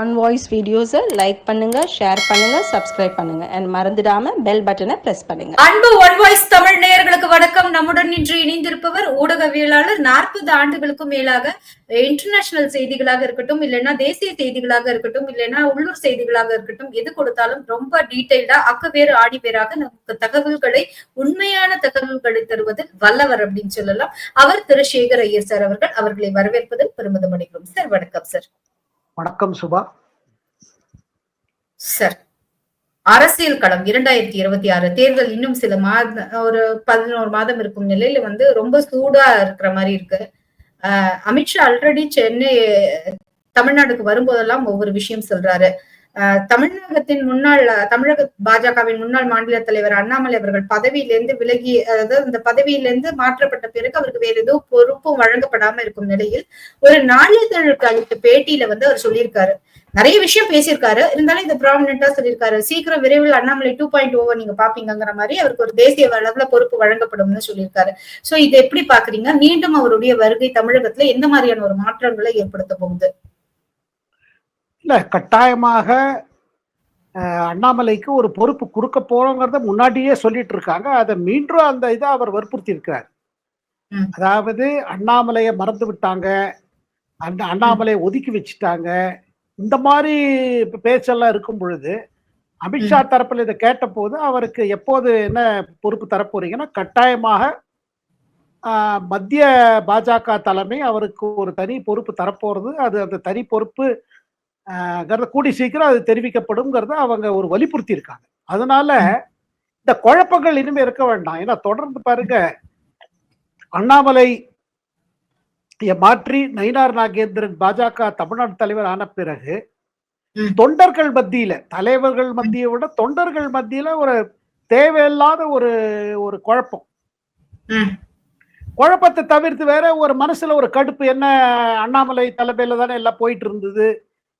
On voice வீடியோஸை like பண்ணுங்க share பண்ணுங்க சப்ஸ்கிரைப் பண்ணுங்க. அண்ட் மறந்துடாம பெல் பட்டனை பிரஸ் பண்ணுங்க. அன்பு ஒன் வாய்ஸ் தமிழ் நேயர்களுக்கு வணக்கம். நம்முடன் இன்று இணைந்திருப்பவர் ஊடகவியலாளர் நாற்பது ஆண்டுகளுக்கும் மேலாக இன்டர்நேஷனல் செய்திகளாக இருக்கட்டும் இல்லைன்னா தேசிய செய்திகளாக இருக்கட்டும் இல்லைன்னா உள்ளூர் செய்திகளாக இருக்கட்டும் எது கொடுத்தாலும் ரொம்ப டீட்டெயில்டா அக்கவேறு ஆடிவேராக ஆடி பேராக நமக்கு தகவல்களை உண்மையான தகவல்களை தருவதில் வல்லவர் அப்படின்னு சொல்லலாம். அவர் திரு. சேகர் ஐயர் சார் அவர்கள் அவர்களை வரவேற்பதில் பெருமிதம் அடைகிறோம். சார் வணக்கம் சார். வணக்கம் சுபா. சார் அரசியல் களம் இரண்டாயிரத்தி இருபத்தி ஆறு தேர்தல் இன்னும் சில மாத ஒரு பதினோரு மாதம் இருக்கும் நிலையில வந்து ரொம்ப சூடா இருக்கிற மாதிரி இருக்கு. ஆஹ் அமித்ஷா ஆல்ரெடி சென்னை தமிழ்நாடுக்கு வரும்போதெல்லாம் ஒவ்வொரு விஷயம் சொல்றாரு. தமிழகத்தின் முன்னாள் தமிழக பாஜகவின் முன்னாள் மாநில தலைவர் அண்ணாமலை அவர்கள் பதவியிலிருந்து விலகி அதாவது அந்த பதவியிலிருந்து மாற்றப்பட்ட பிறகு அவருக்கு வேற ஏதோ பொறுப்பும் வழங்கப்படாம இருக்கும் நிலையில் ஒரு நாளிதழுக்கு அளித்த பேட்டியில வந்து அவர் சொல்லியிருக்காரு. நிறைய விஷயம் பேசியிருக்காரு. இருந்தாலும் இந்த ப்ராமினா சொல்லியிருக்காரு. சீக்கிரம் விரைவில் அண்ணாமலை டூ பாயிண்ட் ஓவர் நீங்க பாப்பீங்கிற மாதிரி அவருக்கு ஒரு தேசிய அளவுல பொறுப்பு வழங்கப்படும்னு சொல்லியிருக்காரு. சோ இதை எப்படி பாக்குறீங்க? மீண்டும் அவருடைய வருகை தமிழகத்துல எந்த மாதிரியான ஒரு மாற்றங்களை ஏற்படுத்த போகுது? இல்ல கட்டாயமாக அண்ணாமலைக்கு ஒரு பொறுப்பு கொடுக்க போறோங்கிறத முன்னாடியே சொல்லிட்டு இருக்காங்க அதை மீண்டும் அந்த இதை அவர் வற்புறுத்தி இருக்கிறார். அதாவது அண்ணாமலையை மறந்து விட்டாங்க. அந்த அண்ணாமலையை ஒதுக்கி வச்சுட்டாங்க. இந்த மாதிரி பேச்செல்லாம் இருக்கும் பொழுது அமித்ஷா தரப்புல இதை கேட்டபோது அவருக்கு எப்போது என்ன பொறுப்பு தரப்போறீங்கன்னா கட்டாயமாக மத்திய பாஜக தலைமை அவருக்கு ஒரு தனி பொறுப்பு தரப்போறது. அது அந்த தனி பொறுப்பு கூடி சீக்கிரம் அது தெரிவிக்கப்படும்ங்கிறத அவங்க ஒரு வலியுறுத்தி இருக்காங்க அதனால இந்த குழப்பங்கள் இனிமே இருக்க வேண்டாம். ஏன்னா தொடர்ந்து பாருங்க அண்ணாமலை மாற்றி நயினார் நாகேந்திரன் பாஜக தமிழ்நாடு தலைவர் ஆன பிறகு. தொண்டர்கள் மத்தியில தலைவர்கள் மத்தியை விட தொண்டர்கள் மத்தியில ஒரு தேவையில்லாத ஒரு ஒரு குழப்பம். குழப்பத்தை தவிர்த்து வேற ஒரு மனசுல ஒரு கடுப்பு. என்ன அண்ணாமலை தலைமையில தானே எல்லாம் போயிட்டு இருந்தது?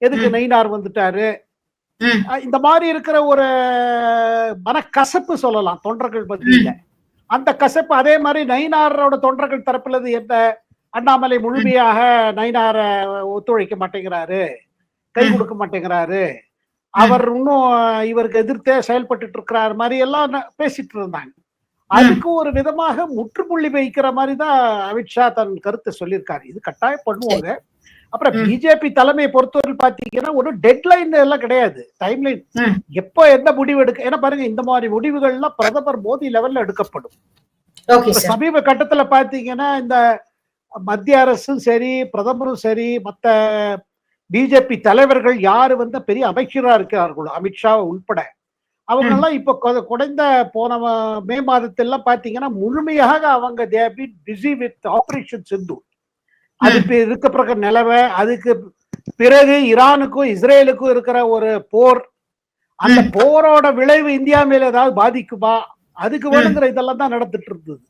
எதுக்கு. நெய்னார் வந்துட்டாரு? இந்த மாதிரி இருக்கிற ஒரு மனக்கசப்பு சொல்லலாம் தொண்டர்கள் மத்தியில. அந்த கசப்பு அதே மாதிரி நயினாரோட தொண்டர்கள் தரப்புல இது என்ன? அண்ணாமலை முழுமையாக நயினார ஒத்துழைக்க மாட்டேங்கிறாரு. கை. கொடுக்க மாட்டேங்கிறாரு. அவர் இன்னும் இவருக்கு எதிர்த்தே செயல்பட்டுட்டு இருக்கிறார் மாதிரி எல்லாம் பேசிட்டு இருந்தாங்க. அதுக்கு ஒரு விதமாக முற்றுப்புள்ளி வைக்கிற மாதிரி தான் அமித்ஷா தன் கருத்தை சொல்லியிருக்காரு. இது கட்டாயம் பண்ணுவாங்க அப்புறம். பிஜேபி தலைமையை பொறுத்தவரை பாத்தீங்கன்னா ஒரு டெட்லைன் எல்லாம் கிடையாது. டைம்லைன். எப்போ எந்த முடிவு எடுக்க ஏன்னா பாருங்க இந்த மாதிரி முடிவுகள்லாம் பிரதமர் மோடி லெவல்ல எடுக்கப்படும். சமீப கட்டத்துல பாத்தீங்கன்னா இந்த மத்திய அரசும் சரி பிரதமரும் சரி மத்த பிஜேபி தலைவர்கள் யாரு வந்து பெரிய அமைச்சரா இருக்கிறார்களோ அமித்ஷா உள்பட அவங்க எல்லாம் இப்ப குறைந்த போன ம- மே மாதத்தெல்லாம் பாத்தீங்கன்னா முழுமையாக அவங்க there been busy with operation Sindoor அது இப்ப இருக்க பிறகு நிலவை அதுக்கு பிறகு ஈரானுக்கும் இஸ்ரேலுக்கும் இருக்கிற ஒரு போர் அந்த. போரோட விளைவு இந்தியா மேல ஏதாவது பாதிக்குமா? அதுக்கு வேணுங்கிற இதெல்லாம் தான் நடந்துட்டு இருந்தது.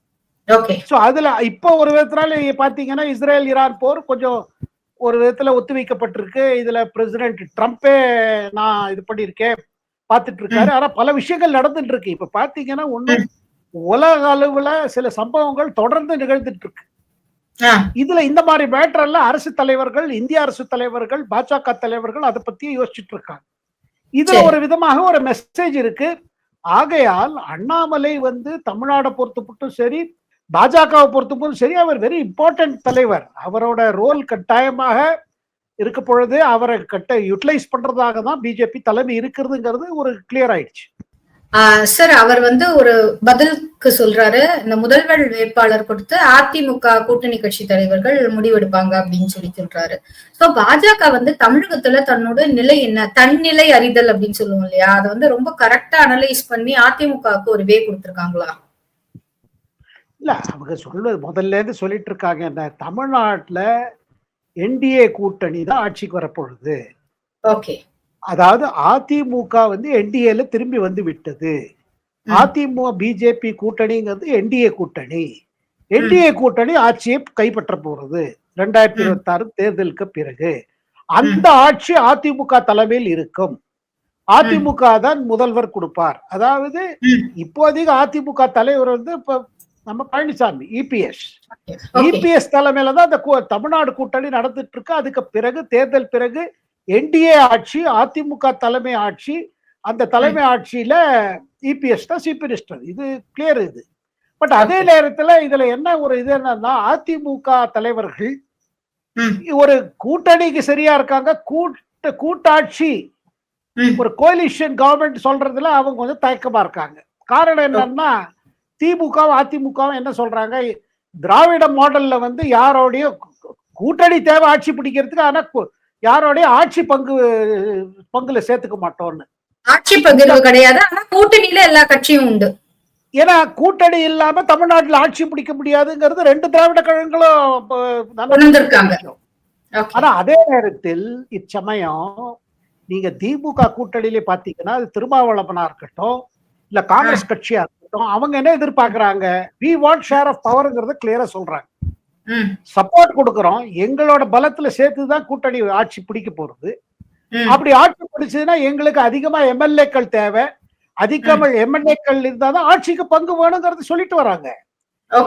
சோ அதுல இப்போ ஒரு விதத்தினால நீங்க பாத்தீங்கன்னா இஸ்ரேல் ஈரான் போர் கொஞ்சம் ஒரு விதத்துல ஒத்திவைக்கப்பட்டிருக்கு இதுல பிரசிடென்ட் ட்ரம்ப்பே நான் இது பண்ணியிருக்கேன் பார்த்துட்டு இருக்காரு. ஆனா பல விஷயங்கள் நடந்துட்டு இருக்கு. இப்ப பாத்தீங்கன்னா ஒண்ணு உலக அளவுல சில சம்பவங்கள் தொடர்ந்து நிகழ்ந்துட்டு இருக்கு. இதுல இந்த மாதிரி மேட்டர் எல்லாம் அரசு தலைவர்கள் இந்திய அரசு தலைவர்கள் பாஜக தலைவர்கள் அதை பத்தி யோசிச்சுட்டு இருக்காங்க. இதுல. ஒரு விதமாக ஒரு மெசேஜ் இருக்கு. ஆகையால் அண்ணாமலை வந்து தமிழ்நாடை பொறுத்த மட்டும் சரி பாஜகவை பொறுத்த மட்டும் சரி அவர் வெரி இம்பார்ட்டன்ட் தலைவர். அவரோட ரோல் கட்டாயமாக இருக்க பொழுது அவரை கட்ட யூட்டிலைஸ் பண்றதாக தான் பிஜேபி தலைமை இருக்கிறதுங்கிறது ஒரு கிளியர் ஆயிடுச்சு. சார் அவர் வந்து ஒரு பதிலுக்கு சொல்றாரு. இந்த முதல்வர் வேட்பாளர் கொடுத்து அதிமுக கூட்டணி கட்சி தலைவர்கள் முடிவெடுப்பாங்க அப்படின்னு சொல்லி சொல்றாரு. சோ பாஜக வந்து தமிழகத்துல தன்னோட நிலை என்ன? தன்னிலை அறிதல் அப்படின்னு சொல்லுவோம் இல்லையா? அதை வந்து ரொம்ப கரெக்டா அனலைஸ் பண்ணி அதிமுகவுக்கு ஒரு வே கொடுத்திருக்காங்களா? இல்ல அவங்க சொல்வது முதல்ல இருந்து சொல்லிட்டு இருக்காங்க. இந்த தமிழ்நாட்டுல என்டிஏ கூட்டணி தான் ஆட்சிக்கு வரப்பொழுது ஓகே அதாவது அதிமுக வந்து என்டிஏல திரும்பி வந்து விட்டது. அதிமுக பிஜேபி கூட்டணிங்கிறது என்டிஏ கூட்டணி. என்டிஏ கூட்டணி ஆட்சியை கைப்பற்ற போறது. ரெண்டாயிரத்தி. இருபத்தி ஆறு தேர்தலுக்கு பிறகு. அந்த ஆட்சி அதிமுக தலைமையில் இருக்கும். அதிமுக தான் முதல்வர் கொடுப்பார். அதாவது. இப்போதைக்கு அதிமுக தலைவர் வந்து இப்ப நம்ம பழனிசாமி இபிஎஸ் ஓகே இபிஎஸ் தலைமையில தான் இந்த கூ- தமிழ்நாடு கூட்டணி நடந்துட்டு இருக்கு. அதுக்கு பிறகு தேர்தல் பிறகு என்டிஏ ஆட்சி அதிமுக தலைமை ஆட்சி அந்த தலைமை ஆட்சியில இபிஎஸ் தான் சீஃப் மினிஸ்டர் இது கிளியர் இது. பட் அதே நேரத்துல இதுல என்ன ஒரு இது என்னன்னா அதிமுக தலைவர்கள். ஒரு கூட்டணிக்கு சரியா இருக்காங்க. கூட்ட கூட்டாட்சி. ஒரு கோலிஷன் கவர்மெண்ட் சொல்றதுல அவங்க கொஞ்சம் தயக்கமா இருக்காங்க. காரணம் என்னன்னா திமுகவும் அதிமுகவும் என்ன சொல்றாங்க? திராவிட மாடல்ல வந்து யாரோடைய கூட்டணி தேவை ஆட்சி பிடிக்கிறதுக்கு ஆனா யாரோடைய ஆட்சி பங்கு பங்குல சேர்த்துக்க மாட்டோம்னு. ஆட்சி பகிர்வு கிடையாது ஆனா கூட்டணியில எல்லா கட்சியும் உண்டு. ஏன்னா கூட்டணி இல்லாம தமிழ்நாட்டுல ஆட்சி பிடிக்க முடியாதுங்கிறது ரெண்டு திராவிட கழகங்களும். ஆனா அதே நேரத்தில் இச்சமயம் நீங்க திமுக கூட்டணியிலே பாத்தீங்கன்னா அது திருமாவளவனா இருக்கட்டும் இல்ல காங்கிரஸ் கட்சியா இருக்கட்டும் அவங்க என்ன எதிர்பார்க்கறாங்க? வி வாண்ட் ஷேர் ஆஃப் பவர்ங்கிறத கிளியரா சொல்றாங்க. சப்போர்ட் கொடுக்கறோம். எங்களோட பலத்துல சேர்த்துதான் கூட்டணி ஆட்சி பிடிக்க போறது. அப்படி ஆட்சி பிடிச்சதுன்னா எங்களுக்கு அதிகமா எம்எல்ஏக்கள் தேவை. அதிகமா எம்எல்ஏக்கள் இருந்தாதான் ஆட்சிக்கு பங்கு வேணுங்கிறது சொல்லிட்டு வராங்க.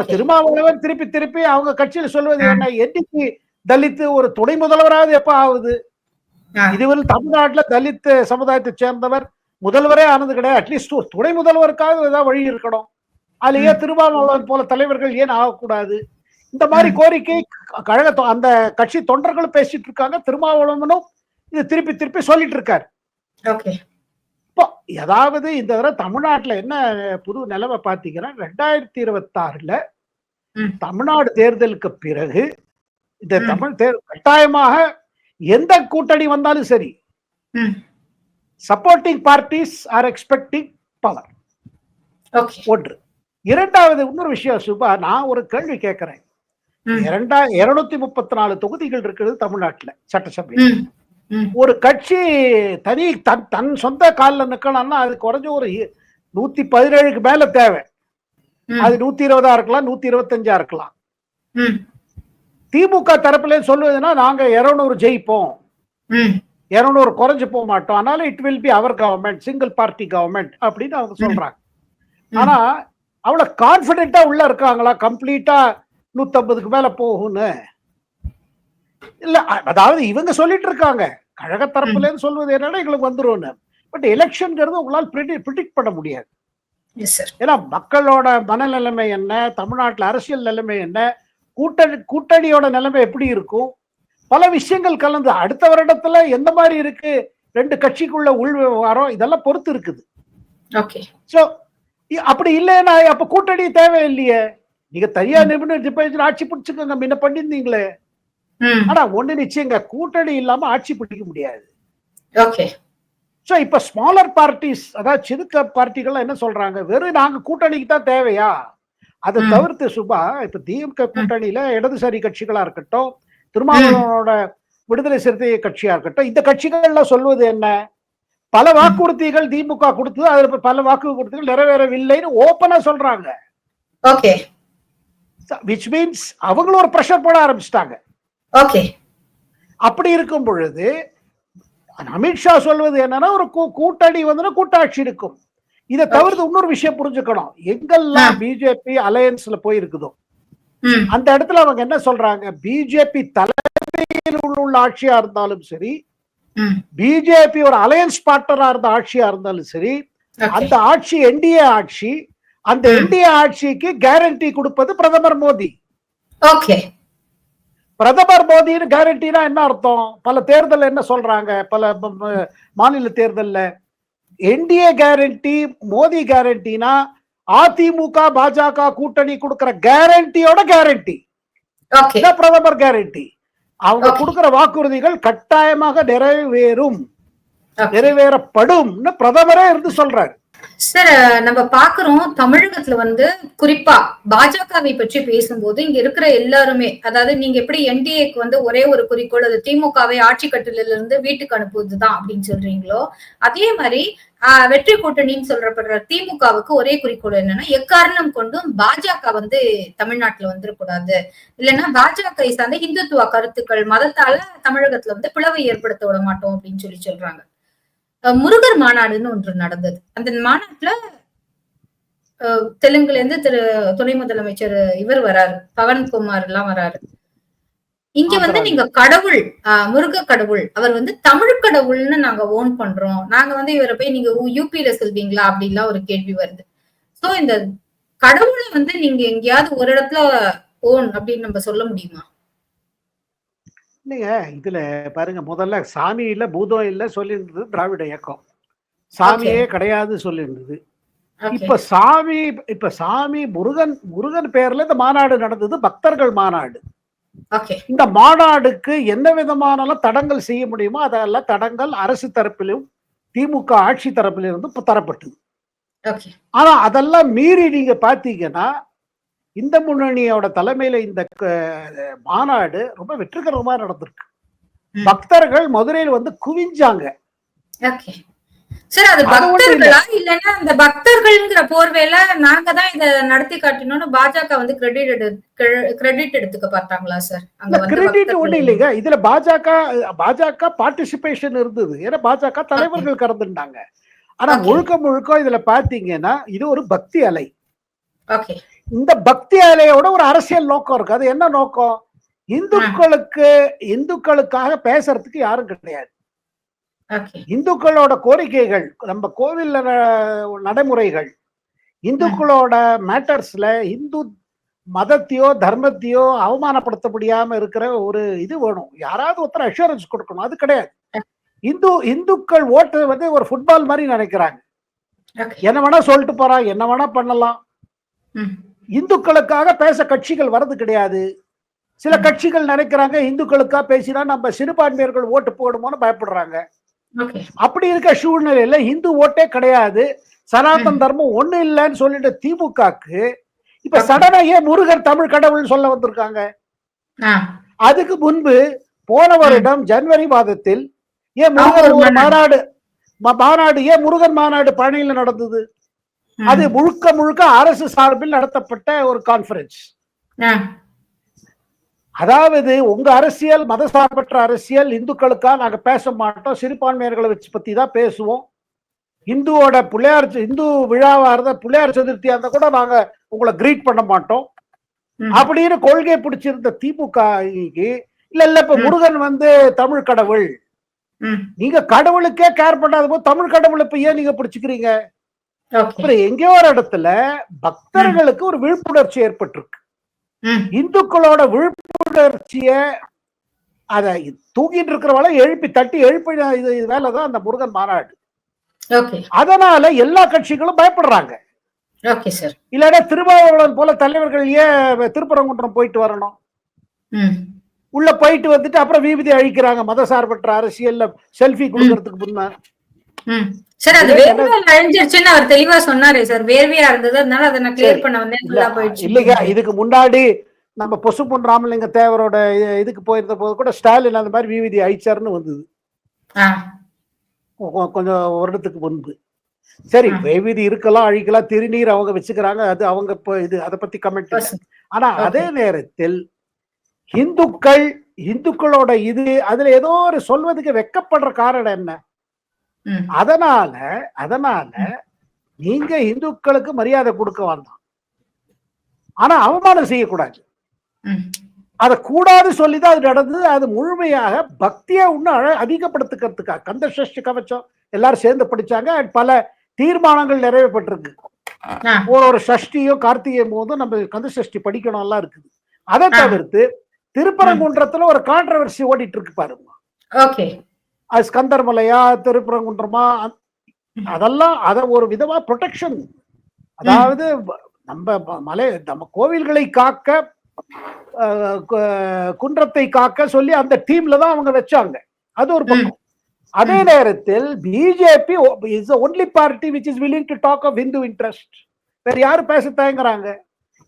திருமாவளவன் திருப்பி திருப்பி அவங்க கட்சியில சொல்வது என்ன? என்னைக்கு தலித்து ஒரு துணை முதல்வராவது எப்ப ஆகுது. இதுவரை தமிழ்நாட்டுல தலித் சமுதாயத்தை சேர்ந்தவர் முதல்வரே ஆனது கிடையாது. அட்லீஸ்ட் ஒரு துணை முதல்வருக்காவது ஏதாவது வழி இருக்கணும். அதுல ஏன் திருமாவளவன் போல தலைவர்கள் ஏன் ஆகக்கூடாது? இந்த மாதிரி கோரிக்கை கழக அந்த கட்சி தொண்டர்களும் பேசிட்டு இருக்காங்க திருமாவளவனும் இது திருப்பி திருப்பி சொல்லிட்டு இருக்காரு. இப்போ ஏதாவது இந்த தடவை தமிழ்நாட்டுல என்ன புது நிலைமை பாத்தீங்கன்னா ரெண்டாயிரத்தி இருபத்தி ஆறுல. தமிழ்நாடு தேர்தலுக்கு பிறகு இந்த. தமிழ் தேர் கட்டாயமாக எந்த கூட்டணி வந்தாலும் சரி supporting parties are expecting power. ஒன்று இரண்டாவது இன்னொரு விஷயம் சுபா நான் ஒரு கேள்வி கேட்கிறேன் இரண்டா இருநூத்தி முப்பத்தி நாலு தொகுதிகள் இருக்குது தமிழ்நாட்டுல சட்டசபை ஒரு கட்சி தனி தன் தன் சொந்த காலில் நிக்கணும்னா அது குறைஞ்ச ஒரு நூத்தி பதினேழுக்கு மேல தேவை. அது நூத்தி இருபதா இருக்கலாம் நூத்தி இருபத்தஞ்சா இருக்கலாம் திமுக தரப்புல சொல்லுவதுன்னா நாங்க இருநூறு ஜெயிப்போம். இருநூறு குறைஞ்சு போக மாட்டோம். அதனால it will be our government single party government அப்படின்னு அவங்க சொல்றாங்க. ஆனா அவ்வளவு கான்பிடென்ட்டா உள்ள இருக்காங்களா? கம்ப்ளீட்டா நூத்தம்பதுக்கு மேல போகும்னு. இல்ல அதாவது இவங்க சொல்லிட்டு இருக்காங்க. கழக தரப்புல இருந்து சொல்வது என்னன்னா எங்களுக்கு வந்துரும்னு. பட் எலெக்ஷன்ங்கிறது உங்களால் ப்ரிடிக்ட் பண்ண முடியாது. ஏன்னா மக்களோட மனநிலைமை என்ன தமிழ்நாட்டுல அரசியல் நிலைமை என்ன கூட்டணி கூட்டணியோட நிலைமை எப்படி இருக்கும்? பல விஷயங்கள் கலந்து அடுத்த வருடத்துல எந்த மாதிரி இருக்கு? ரெண்டு கட்சிக்குள்ள உள் விவகாரம் இதெல்லாம் பொறுத்து இருக்குது. அப்படி இல்லைன்னா அப்ப கூட்டணி தேவையில்லையே. நீங்க தனியா நிபுணர் டிபாசிட் ஆட்சி பிடிச்சுக்கோங்க. முன்ன பண்ணிருந்தீங்களே ஆனா ஒண்ணு நிச்சயங்க கூட்டணி இல்லாம ஆட்சி பிடிக்க முடியாது. சோ இப்ப ஸ்மாலர் பார்ட்டிஸ் அதாவது சிறுக்க பார்ட்டிகள் என்ன சொல்றாங்க? வெறும் நாங்க கூட்டணிக்கு தான் தேவையா? அதை. தவிர்த்து சுபா இப்ப திமுக கூட்டணியில இடதுசாரி கட்சிகளா இருக்கட்டும் திருமாவளவனோட விடுதலை சிறுத்தை கட்சியா இருக்கட்டும் இந்த கட்சிகள்லாம் சொல்வது என்ன? பல வாக்குறுதிகள் திமுக கொடுத்தது அதுல பல வாக்குறுதிகள் நிறைவேறவில்லைன்னு ஓப்பனா சொல்றாங்க. Okay. விச் மீன்ஸ் அவங்களும் ஒரு ப்ரெஷர் போட ஆரம்பிச்சிட்டாங்க. Okay. அப்படி இருக்கும் பொழுது அமித்ஷா சொல்வது என்னன்னா ஒரு கூட்டணி வந்து கூட்டாட்சி இருக்கும். இதை தவிர்த்து இன்னொரு விஷயம் புரிஞ்சுக்கணும். எங்கெல்லாம் பிஜேபி அலையன்ஸ்ல போயிருக்குதோ அந்த இடத்துல அவங்க என்ன சொல்றாங்க? பிஜேபி தலைமையில் உள்ள ஆட்சியா இருந்தாலும் சரி பிஜேபி ஒரு அலையன்ஸ் பார்ட்னரா இருந்த ஆட்சியா இருந்தாலும் சரி. அந்த ஆட்சி என்டிஏ ஆட்சி அந்த. என்டிஏ ஆட்சிக்கு கேரண்டி கொடுப்பது பிரதமர் மோடி. Okay. பிரதமர் மோடின்னு கேரண்டினா என்ன அர்த்தம்? பல தேர்தல் என்ன சொல்றாங்க? பல மாநில தேர்தல்ல. என்டிஏ கேரண்டி மோடி கேரண்டினா அதிமுக பாஜக கூட்டணி கொடுக்கிற கேரண்டியோட கேரண்டி பிரதமர் கேரண்டி அவங்க. கொடுக்கிற வாக்குறுதிகள் கட்டாயமாக நிறைவேறும். Okay. நிறைவேறப்படும்னு பிரதமரே இருந்து சொல்றாரு. சார் நம்ம பாக்குறோம் தமிழகத்துல வந்து குறிப்பா பாஜகவை பற்றி பேசும்போது இங்க இருக்கிற எல்லாருமே அதாவது நீங்க எப்படி என்டிஏக்கு வந்து ஒரே ஒரு குறிக்கோள் அது திமுகவை ஆட்சி கட்டிலிருந்து இருந்து வீட்டுக்கு அனுப்புவதுதான் அப்படின்னு சொல்றீங்களோ அதே மாதிரி ஆஹ், வெற்றி கூட்டணின்னு சொல்றப்படுற திமுகவுக்கு ஒரே குறிக்கோள் என்னன்னா எக்காரணம் கொண்டும் பாஜக வந்து தமிழ்நாட்டுல வந்துடக்கூடாது இல்லைன்னா பாஜக சார்ந்த இந்துத்துவ கருத்துக்கள் மதத்தால தமிழகத்துல வந்து பிளவை ஏற்படுத்த விட மாட்டோம் அப்படின்னு சொல்லி சொல்றாங்க. முருகர் மாநாடுன்னு ஒன்று நடந்தது. அந்த மாநாட்டுல தெலுங்குல இருந்து திரு துணை முதலமைச்சர் இவர் வராரு. பவன்குமார் எல்லாம் வராரு. இங்க வந்து. நீங்க கடவுள் முருக கடவுள் அவர் வந்து தமிழ் கடவுள்னு நாங்க ஓன் பண்றோம். நாங்க வந்து இவரை போய் நீங்க யூபியில சொல்வீங்களா அப்படின்லாம் ஒரு கேள்வி வருது. சோ இந்த கடவுளை வந்து நீங்க எங்கேயாவது ஒரு இடத்துல ஓன் அப்படின்னு நம்ம சொல்ல முடியுமா? இல்லைங்க இதுல பாருங்க முதல்ல சாமி இல்ல பூதம் இல்ல சொல்லியிருந்தது திராவிட இயக்கம். சாமியே கிடையாது சொல்லியிருந்தது. இப்ப சாமி இப்ப சாமி முருகன் முருகன் பேர்ல இந்த மாநாடு நடந்தது பக்தர்கள் மாநாடு. இந்த மாநாடுக்கு என்ன விதமான தடங்கள் செய்ய முடியுமோ அதெல்லாம் தடங்கள் அரசு தரப்பிலும் திமுக ஆட்சி தரப்பிலிருந்து தரப்பட்டது. ஆனா அதெல்லாம் மீறி நீங்க பாத்தீங்கன்னா இந்த முன்னணியோட தலைமையில இந்த மாநாடு ரொம்ப வெற்றிகரமா நடந்திருக்கு. பக்தர்கள் மதுரையில் வந்து குவிஞ்சாங்க. ஓகே. சார் அது பக்தர்களா இல்லைன்னா அந்த பக்தர்கள்ங்கிற போர்வையில நாங்க தான் இத நடத்தி காட்டணும்னு பாஜக வந்து கிரெடிட் கிரெடிட் எடுத்துக்க பார்த்தாங்களா சார்? அங்க கிரெடிட் ஒண்ணு இல்லைங்க. இதுல பாஜக பாஜக பார்ட்டிசிபேஷன் இருந்தது. ஏன்னா பாஜக தலைவர்கள் கறந்துட்டாங்க. ஆனா. முழுக்க முழுக்க இதுல பாத்தீங்கன்னா இது ஒரு பக்தி அலை. ஓகே. இந்த பக்தி அலையோட ஒரு அரசியல் நோக்கம் இருக்கு. அது என்ன நோக்கம்? இந்துக்களுக்கு இந்துக்களுக்காக பேசுறதுக்கு யாரும் கிடையாது. இந்துக்களோட கோரிக்கைகள் நம்ம கோவில்ல நடைமுறைகள் இந்துக்களோட மேட்டர்ஸ்ல இந்து மதத்தையோ தர்மத்தையோ அவமானப்படுத்த முடியாம இருக்கிற ஒரு இது வேணும். யாராவது ஒருத்தர் அஷூரன்ஸ் கொடுக்கணும். அது கிடையாது. இந்து இந்துக்கள் ஓட்டு வந்து ஒரு ஃபுட்பால் மாதிரி நினைக்கிறாங்க. என்ன வேணா சொல்லிட்டு போறான் என்ன வேணா பண்ணலாம். இந்துக்களுக்காக பேச கட்சிகள் வர்றது கிடையாது. சில கட்சிகள் நினைக்கிறாங்க இந்துக்களுக்காக பேசினா நம்ம சிறுபான்மையர்கள் ஓட்டு போடுமோன்னு பயப்படுறாங்க. அப்படி இருக்க சூழ்நிலையில இந்து ஓட்டே கிடையாது. சனாதன் தர்மம் ஒண்ணு இல்லைன்னு சொல்லிட்டு திமுகக்கு இப்ப Okay. சடனா ஏன் முருகர் தமிழ் கடவுள்னு சொல்ல வந்திருக்காங்க. அதுக்கு முன்பு போன வருடம் ஜனவரி மாதத்தில் ஏன் முருகர் மாநாடு. மாநாடு ஏன் முருகன் மாநாடு பழனியில நடந்தது. அது முழுக்க முழுக்க அரசு சார்பில் நடத்தப்பட்ட ஒரு கான்ஃபரன்ஸ் ஆ. அதாவது உங்க அரசியல் மதசார்பற்ற அரசியல் இந்துக்களுக்காக நாங்க பேச மாட்டோம் சிறுபான்மையர்களை வச்சு பத்தி தான் பேசுவோம். இந்துவோட பிள்ளையார் இந்து விழாவா இருந்தா பிள்ளையார் சதுர்த்தியா இருந்தா கூட நாங்க உங்களை கிரீட் பண்ண மாட்டோம். அப்படின்னு கொள்கை பிடிச்சிருந்த திமுக இல்ல இல்ல இப்ப. முருகன் வந்து தமிழ் கடவுள். நீங்க கடவுளுக்கே கேர் பண்ணாத போது தமிழ் கடவுள் இப்ப ஏன் நீங்க பிடிச்சுக்கிறீங்க? அப்புறம் எங்கேயோ ஒரு இடத்துல பக்தர்களுக்கு ஒரு விழிப்புணர்ச்சி ஏற்பட்டிருக்கு. இந்துக்களோட விழிப்புணர்ச்சிய அத தூங்கிட்டு இருக்கிறவளை எழுப்பி தட்டி எழுப்பி இது வேலைதான் அந்த முருகன் மாநாடு அதனால எல்லா கட்சிகளும் பயப்படுறாங்க. இல்லைன்னா திருமாவளவன் போல தலைவர்கள் ஏன் திருப்பரங்குன்றம் போயிட்டு வரணும்? உள்ள போயிட்டு வந்துட்டு அப்புறம் வீபதி அழிக்கிறாங்க. மதசார்பற்ற அரசியல்ல செல்ஃபி கொடுக்கறதுக்கு முன்ன. சார் அது வேர்வையால் அழிஞ்சிருச்சுன்னு அவர் தெளிவா சொன்னாரே சார். வேர்வையா இருந்தது அதனால அதை நான் கிளியர் பண்ண வந்தேன் போயிடுச்சு. இல்லைங்க. இதுக்கு முன்னாடி நம்ம பொசுப்பொன் ராமலிங்க தேவரோட இதுக்கு போயிருந்த போது கூட ஸ்டாலின் அந்த மாதிரி விவிதி அழிச்சாருன்னு வந்தது. கொஞ்சம் வருடத்துக்கு முன்பு. சரி. வெவிதி இருக்கலாம் அழிக்கலாம் திருநீர் அவங்க வச்சுக்கிறாங்க. அது அவங்க இப்போ இது அதை பத்தி கமெண்ட் பசு. ஆனா. அதே நேரத்தில் இந்துக்கள் இந்துக்களோட இது அதுல ஏதோ ஒரு சொல்வதுக்கு வெக்கப்படுற காரணம் என்ன? அதனால அதனால நீங்க இந்துக்களுக்கு மரியாதை கொடுக்க வேண்டாம். ஆனா அவமானம் செய்யக்கூடாது. அதை கூடாது சொல்லிதான் அது நடந்தது. அது முழுமையாக பக்தியை இன்னும் அதிகப்படுத்துக்கிறதுக்காக. கந்த சஷ்டி கவச்சம் எல்லாரும் சேர்ந்து படிச்சாங்க. பல தீர்மானங்கள் நிறைவேற்றப்பட்டிருக்கு ஆ. ஒரு ஒரு சஷ்டியும் கார்த்திகையும் போதும் நம்ம கந்த சஷ்டி படிக்கணும் எல்லாம் இருக்குது. அதை. தவிர்த்து திருப்பரங்குன்றத்துல ஒரு கான்ட்ரவர்சி ஓடிட்டு இருக்கு பாருங்க. அது ஸ்கந்தர்மலையா திருப்பரங்குன்றமா அதெல்லாம் அத ஒரு விதமா ப்ரொடெக்ஷன் அதாவது நம்ம மலை நம்ம கோவில்களை காக்க குன்றத்தை காக்க சொல்லி அந்த டீம்ல தான் அவங்க வச்சாங்க. அது ஒரு பக்கம். அதே நேரத்தில் BJP is only party which is willing to talk of Hindu interest வேற யாரு பேச தயங்குறாங்க?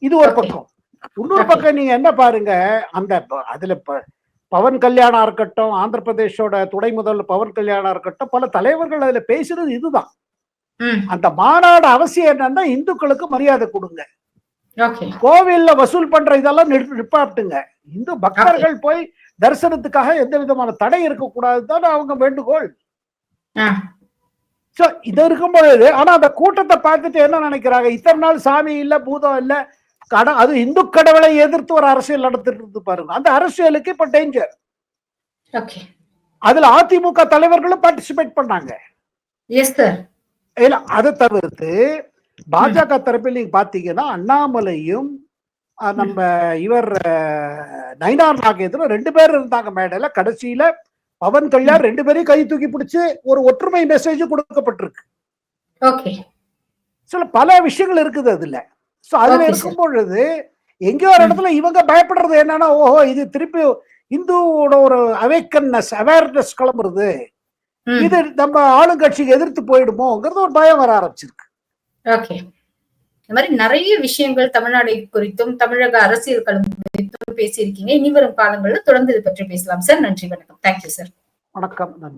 இது ஒரு. பக்கம். இன்னொரு. பக்கம் நீங்க என்ன பாருங்க அந்த அதுல பவன் கல்யாணா இருக்கட்டும் ஆந்திர பிரதேஷோட துணை முதல்வர் பவன் கல்யாணா இருக்கட்டும் பல தலைவர்கள் அதுல பேசுறது இதுதான். அந்த மாநாடு அவசியம் என்னன்னா இந்துக்களுக்கு மரியாதை கொடுங்க. கோவில்ல வசூல் பண்ற இதெல்லாம் நிப்பாட்டுங்க. இந்து பக்தர்கள் போய் தரிசனத்துக்காக எந்த விதமான தடை இருக்கக்கூடாது தான் அவங்க வேண்டுகோள். சோ இது இருக்கும் பொழுது ஆனா அந்த கூட்டத்தை பார்த்துட்டு என்ன நினைக்கிறாங்க? இத்தனை நாள் சாமி இல்ல பூதம் இல்ல கட அது இந்து கடவுளை எதிர்த்து ஒரு அரசியல் நடத்திட்டு இருந்து பாருங்க. அந்த அரசியலுக்கு இப்ப டேஞ்சர் அதுல அதிமுக தலைவர்களும் பார்ட்டிசிபேட் பண்ணாங்க. இல்ல அதை தவிர்த்து பாஜக தரப்பில் நீங்க பாத்தீங்கன்னா அண்ணாமலையும் நம்ம இவர் நயினார் நாகேந்திரன் ரெண்டு பேர் இருந்தாங்க மேடையில. கடைசியில பவன் கல்யாண் ரெண்டு பேரையும் கை தூக்கி பிடிச்சு ஒரு ஒற்றுமை மெசேஜ் கொடுக்கப்பட்டிருக்கு. சில பல விஷயங்கள் இருக்குது அதுல. சோ அதுல. இருக்கும் பொழுது எங்கேயோ ஒரு இடத்துல இவங்க பயப்படுறது என்னன்னா ஓஹோ இது திருப்பி இந்துவோட ஒரு அவேக்கன்னஸ் அவேர்னஸ் கிளம்புறது. இது நம்ம ஆளுங்கட்சிக்கு எதிர்த்து போயிடுமோங்கிறது ஒரு பயம் வர ஆரம்பிச்சிருக்கு. ஓகே இந்த மாதிரி நிறைய விஷயங்கள் தமிழ்நாடு குறித்தும் தமிழக அரசியல் களம் குறித்தும் பேசியிருக்கீங்க. இனி வரும் காலங்களில் தொடர்ந்து இது பற்றி பேசலாம். சார் நன்றி வணக்கம். தேங்க்யூ சார் வணக்கம் நன்றி.